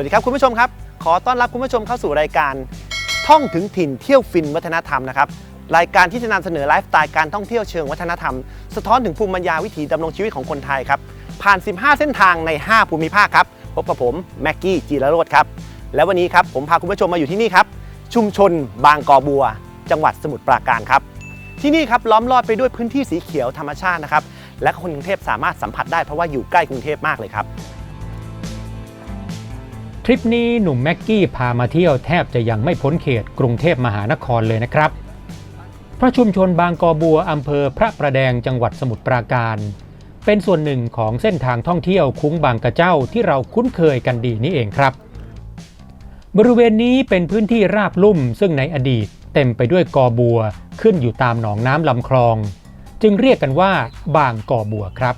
วัสดีครับคุณผู้ชมครับ ขอต้อนรับคุณผู้ชมเข้าสู่รายการท่องถึงถิ่นเที่ยวฟินวัฒนธรรมนะครับรายการที่จะนำเสนอไลฟ์สไตล์การท่องเที่ยวเชิงวัฒนธรรม สะท้อนถึงภูมิปัญญาวิถีดำรงชีวิตของคนไทยครับผ่าน 15 เส้นทางใน 5 ภูมิภาคครับพบกับผมแม็กกี้จีรโรธครับและวันนี้ครับผมพาคุณผู้ชมมาอยู่ที่นี่ครับชุมชน บางกอบัว จังหวัดสมุทรปราการครับที่นี่ครับล้อมรอบไปด้วยพื้นที่สีเขียวธรรมชาตินะครับและคนกรุงเทพสามารถสัมผัสได้เพราะว่าอยู่ใกล้กรุงเทพมากเลยครับ ริปนี้หนุ่มแม็กกี้พามาเที่ยวแทบจะยังไม่พ้นเขตกรุงเทพมหานครเลยนะครับ พระชุมชนบางกอบัวอำเภอพระประแดงจังหวัดสมุทรปราการ เป็นส่วนหนึ่งของเส้นทางท่องเที่ยวคุ้งบางกระเจ้าที่เราคุ้นเคยกันดีนี่เองครับ บริเวณนี้เป็นพื้นที่ราบลุ่มซึ่งในอดีตเต็มไปด้วยกอบัวขึ้นอยู่ตามหนองน้ำลำคลอง จึงเรียกกันว่าบางกอบัวครับ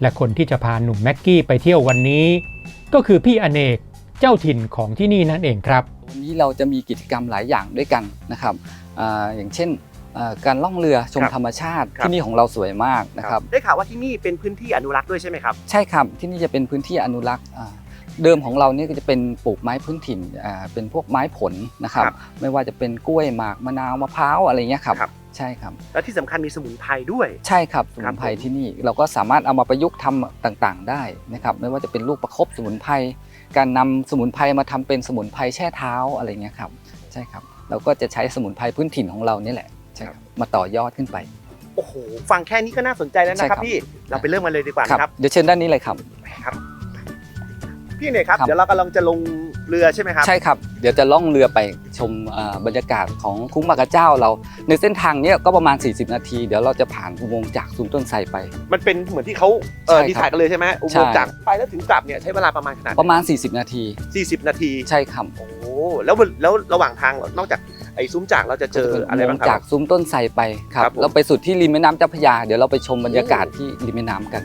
และคนที่จะพาหนุ่มแม็กกี้ไปเที่ยววันนี้ ก็คือพี่อเนกเจ้าถิ่นของที่นี่นั่นเองครับ วันนี้เราจะมีกิจกรรมหลายอย่างด้วยกันนะครับอาอย่างเช่นอ่าการล่องเรือชมครับธรรมชาติครับ ที่นี่ของเราสวยมากนะครับ ได้ข่าวว่าที่นี่เป็นพื้นที่อนุรักษ์ด้วยใช่ไหมครับ ใช่ครับที่นี่จะเป็นพื้นที่อนุรักษ์อ่าเดิมของเราเนี่ยก็จะเป็นปลูกไม้พื้นถิ่นอ่าเป็นพวกไม้ผลนะครับ ครับไม่ว่าจะเป็นกล้วยหมากมะนาวมะพร้าวอะไรเงี้ยครับครับ ใช่ครับ และที่สำคัญมีสมุนไพรด้วย ใช่ครับสคมุรับนไพรผมที่นี่เราก็สามารถเอามาประยุกต์ทำต่างๆ ได้นะครับ ไม่ว่าจะเป็นลูกประคบสมุนไพรการนำสมุนไพรมาทำเป็นสมุนไพรแช่เท้าอะไรเงี้ยครับใช่ครับ เราก็จะใช้สมุนไพรพื้นถิ่นของเรานี่แหละใช่ครับมาต่อยอดขึ้นไป โอ้โห ฟังแค่นี้ก็น่าสนใจแล้วนะครับใช่ครับพี่ เราไปเริ่มกันเลยดีกว่าครับนะครับ เดี๋ยวเชิญด้านนี้เลยครับ ครับ พี่เนี่ยครับ ครับ เดี๋ยวเรากำลังจะลงเรือใช่ไหมครับ ใช่ครับ เดี๋ยวจะล่องเรือไปชมอ่าบรรยากาศของคุ้งมากระเจ้าเรา ในเส้นทางเนี้ยก็ประมาณ 40 นาที เดี๋ยวเราจะผ่านอุโมงค์จากซุ้มต้นไทรไป มันเป็นเหมือนที่เขาเออใช่ครับดีถ่ายกันเลยใช่ไหมอุโมงค์ใช่ จากไปแล้วถึงกลับเนี่ยใช้เวลาประมาณขนาดไหนประมาณ 40 นาที 40 นาที ใช่ครับโอ้โหแล้วแล้วระหว่างทางนอกจากไอ้ซุ้มจากเราจะเจออะไรบ้างคจารักบ ซุ้มต้นไทรไปครัครับบผม เราไปสุดที่ริมแม่น้ำเจ้าพระยาเดี๋ยวเราไปชมบรรยากาศที่ริมแม่น้ำกัน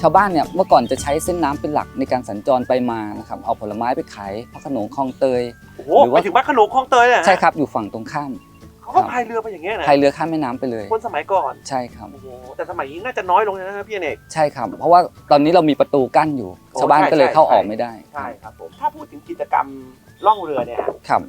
ชาวบ้านเนี่ยเมื่อก่อนจะใช้เส้นน้ำเป็นหลักในการสัญจรไปมานะครับเอาผลไม้ไปขายพระโขนงคลองเตยโอ้โหหรือไปว่าถึงบ้านขนมคลองเตยเลยเหอฮะใช่ครับอยู่ฝั่งตรงข้ามเขาก็พายเรือไปอย่างเงี้ยนะพายเรือข้ามแม่น้ำไปเลยคนสมัยก่อนใช่ครับโอ้โหแต่สมัยนี้น่าจะน้อยลงแล้วนะครับพี่อเนกใช่ครับ เพราะว่าตอนนี้เรามีประตูกั้นอยู่โอ้ชาวบ้านใช่ก็เลยใช่เข้าออกใช่ไม่ได้ใช่ครับผมถ้าพูดถึงกิจกรรมล่องเรือเนี่ยฮะครับ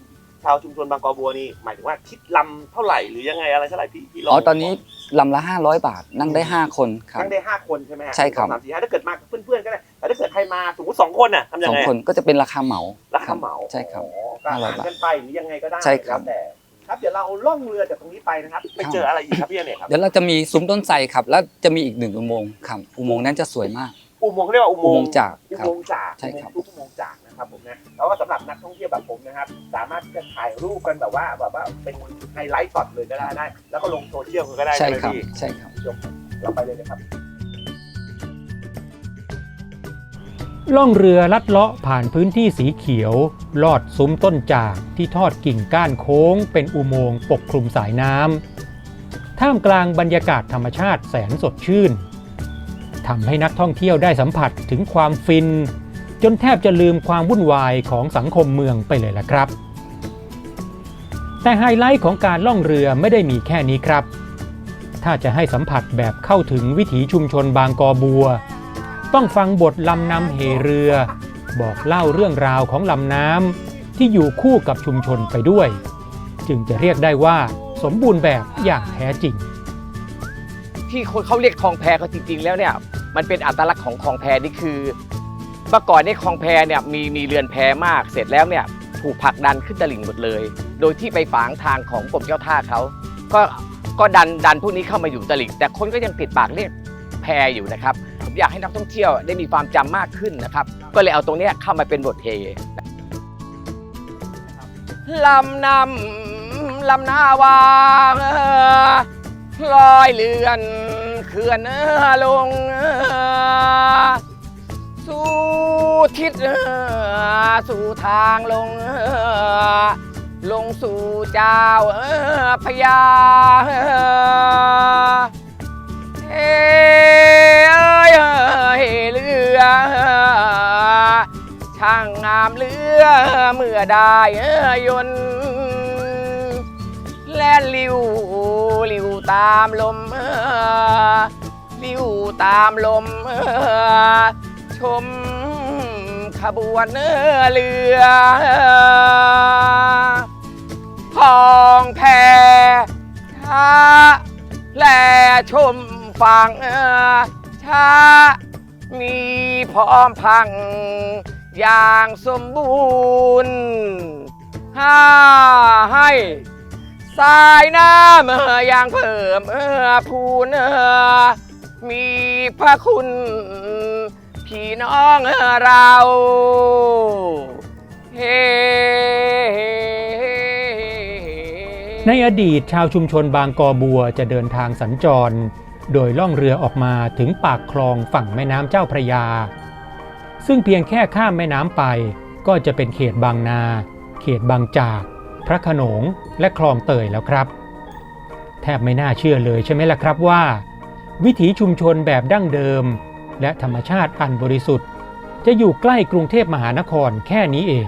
ชาวชุมชนบางกอบัวนี่หมายถึงว่าคิดลำเท่าไหร่หรือยังไงอะไรเท่าไหร่พี่พี่ลงอ๋อตอนนี้ลำละ 500 บาทนั่งได้ 5 คนครับ นั่งได้ห้าคนใช่ไหมฮะใช่ครับ สองสามสี่ห้าถ้าเกิดมากับเพื่อนๆก็ได้แต่ถ้าเกิดใครมาสมมติสองคนน่ะทำยัสงองไงคนก็จะเป็นราคาเหมาราคาเหมาใช่ครับ อ๋อก็หารกันไปหรือยังไงก็ได้ใช่ครับ แล้วแต่ครับเดี๋ยวเราล่องเรือจากตรงนี้ไปนะครับไปเจออะไรอีกครับพี่อเนกครับ เดี๋ยวเราจะมีซุ้มต้นไทรครับ แล้วจะมีอีกหนึ่งอุโมงค์ครับอุโมงค์นั้นจะสวยมาก อุโมงค์เขาเรียกว่าอุโมอุโมงงค์ค์จากอุครับ โมงค์จากใช่ครับ อุโมงค์อุโมงค์จาก นะครับผมนะแล้วก็สำหรับนักท่องเที่ยวแบบผมนะครับ สามารถที่จะถ่ายรูปกันแบบว่าแบบว่าเป็นไฮไลท์ช็อตเลยก็ได้ได้ แล้วก็ลงโซเชียลก็ได้ใช่ไหมครับพี่ใช่ครับ ยกเราไปเลยนะครับ ล่องเรือลัดเลาะผ่านพื้นที่สีเขียว ลอดซุ้มต้นจากที่ทอดกิ่งก้านโค้ง เป็นอุโมงค์ปกคลุมสายน้ำท่ามกลางบรรยากาศธรรมชาติแสนสดชื่นทำให้นักท่องเที่ยวได้สัมผัสถึงความฟิน จนแทบจะลืมความวุ่นวายของสังคมเมืองไปเลยล่ะครับ แต่ไฮไลท์ของการล่องเรือไม่ได้มีแค่นี้ครับ ถ้าจะให้สัมผัสแบบเข้าถึงวิถีชุมชนบางกอบัว ต้องฟังบทลำนำเหเรือ บอกเล่าเรื่องราวของลำน้ำที่อยู่คู่กับชุมชนไปด้วย จึงจะเรียกได้ว่าสมบูรณ์แบบอย่างแท้จริง ที่คนเขาเรียกคลองแพก็จริง ๆ แล้วเนี่ยมันเป็นอัตลักษณ์ของคลองแพนี่คือ เมื่อก่อนเนี่ยคลองแพเนี่ยมีมีเรือนแพมาก เสร็จแล้วเนี่ยถูกผลักดันขึ้นตลิ่งหมดเลย โดยที่ไปฝางทางของกรมเจ้าท่าเขา ก็ก็ดันดันพวกนี้เข้ามาอยู่ตลิ่ง แต่คนก็ยังติดปากเรียกแพอยู่นะครับ ผมอยากให้นักท่องเที่ยวได้มีความจำมากขึ้นนะครับ ก็เลยเอาตรงนี้เข้ามาเป็นบทเพลงลำนำลำนาวาลอยเลือนเขื่อนลง สู่ทิศสู่ทางลง ลงสู่เจ้าพญาเอ้ยเยเรือช่างงามเรือเมื่อได้ยนแล่นลิวลิวตามลมลิวตามลม ชมขบวนเรือของแพช้าแลชมฝั่งช้ามีพร้อมพัง อย่างสมบูรณ์ห้าให้สายน้ำเออย่างเพิ่มเอ่อพูนเออมีพระคุณ พี่น้องเรา เฮในอดีตชาวชุมชนบางกอบัวจะเดินทางสัญจร โดยล่องเรือออกมาถึงปากคลองฝั่งแม่น้ำเจ้าพระยา ซึ่งเพียงแค่ข้ามแม่น้ำไปก็จะเป็นเขตบางนา เขตบางจาก พระขนงและคลองเตยแล้วครับ แทบไม่น่าเชื่อเลยใช่ไหมล่ะครับว่า วิถีชุมชนแบบดั้งเดิม และธรรมชาติอันบริสุทธิ์ จะอยู่ใกล้กรุงเทพมหานครแค่นี้เอง